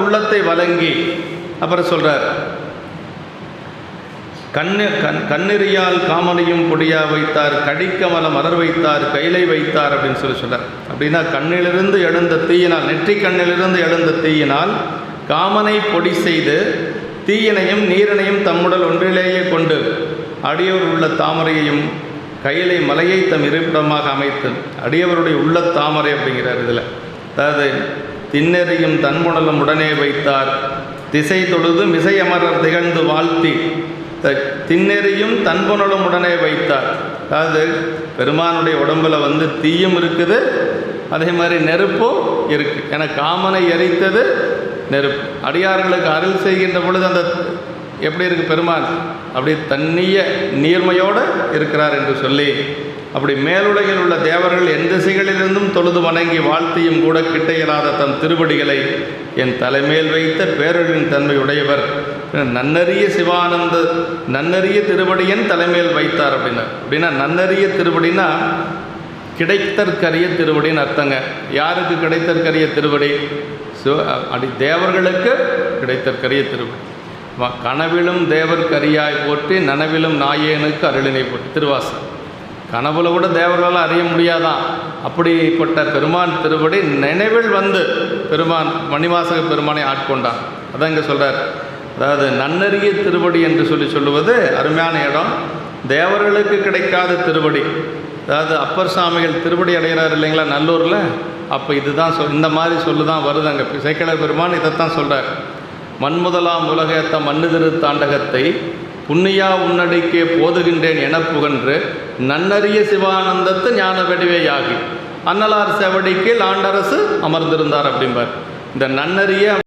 உள்ளத்தை வழங்கி அப்புறம் சொல்கிறார் கண்ணு கண் கண்ணெறியால் காமனையும் பொடியா வைத்தார் கடிக்கமல மலர் வைத்தார் கைலை வைத்தார் அப்படின்னு சொல்லி சொல்கிறார் அப்படின்னா கண்ணிலிருந்து எழுந்த தீயினால் நெற்றி கண்ணிலிருந்து எழுந்த தீயினால் காமனை பொடி செய்து தீயினையும் நீரினையும் தம்முடல் ஒன்றிலேயே கொண்டு அடியோர் உள்ள தாமரையையும் கையிலை மலையை தம் இருப்பிடமாக அமைத்து அடியவருடைய உள்ள தாமரை அப்படிங்கிறார் இதில். அதாவது திண்ணெறியும் தன்முடலும் உடனே வைத்தார். திசை தொழுது மிசையமரர் திகழ்ந்து வாழ்த்தி. த- திண்ணெறியும் தன்புணலும் உடனே வைத்தார். அதாவது பெருமானுடைய உடம்புல வந்து தீயும் இருக்குது. அதே மாதிரி நெருப்பும் இருக்குது என காமனை எரித்தது நெருப்பு. அடியார்களுக்கு அருள் செய்கின்ற பொழுது அந்த எப்படி இருக்கு பெருமான்? அப்படி தண்ணிய நீர்மையோடு இருக்கிறார் என்று சொல்லி அப்படி மேலுலகில் உள்ள தேவர்கள் எந்த திசைகளிலிருந்தும் தொழுது வணங்கி வாழ்த்தியும் கூட கிட்ட இயலாத தன் திருவடிகளை என் தலைமேல் வைத்த பேரழின் தன்மை உடையவர் நன்னறிய சிவானந்த நன்னறிய திருவடியன் தலைமேல் வைத்தார் அப்படின்னா. அப்படின்னா நன்னறிய திருவடினா கிடைத்தற்கரிய திருவடின்னு அர்த்தங்க. யாருக்கு கிடைத்தற்கரிய திருவடி? சிவ அடி தேவர்களுக்கு கிடைத்தற்கரிய திருவடி. கனவிலும் தேவர்க்கரியாய் போற்றி நனவிலும் நாயேனுக்கு அருளினை போற்றி. திருவாசன் கனவுல கூட தேவர்களால் அறிய முடியாதான். அப்படிப்பட்ட பெருமான் திருவடி நினைவில் வந்து பெருமான் மணிவாசக பெருமானை ஆட்கொண்டான். அதான் இங்கே சொல்கிறார் அதாவது நன்னறிய திருவடி என்று சொல்லி சொல்லுவது அருமையான இடம். தேவர்களுக்கு கிடைக்காத திருவடி. அதாவது அப்பர் சாமிகள் திருவடி அடைகிறார் இல்லைங்களா நல்லூரில்? அப்போ இதுதான் சொல் இந்த மாதிரி சொல்லு தான் வருது அங்கே. சேக்கல பெருமான் இதைத்தான் சொல்கிறார் மண்முதலாம் உலகத்த மண்ணுதிரு தாண்டகத்தை புண்ணியா உன்னடிக்கே போதுகின்றேன் என புகன்று நன்னறிய சிவானந்தத்து ஞான வடிவேயாகி. அன்னலார் செவடிக்கு ஆண்டரசு அமர்ந்திருந்தார் அப்படிம்பார். இந்த நன்னறிய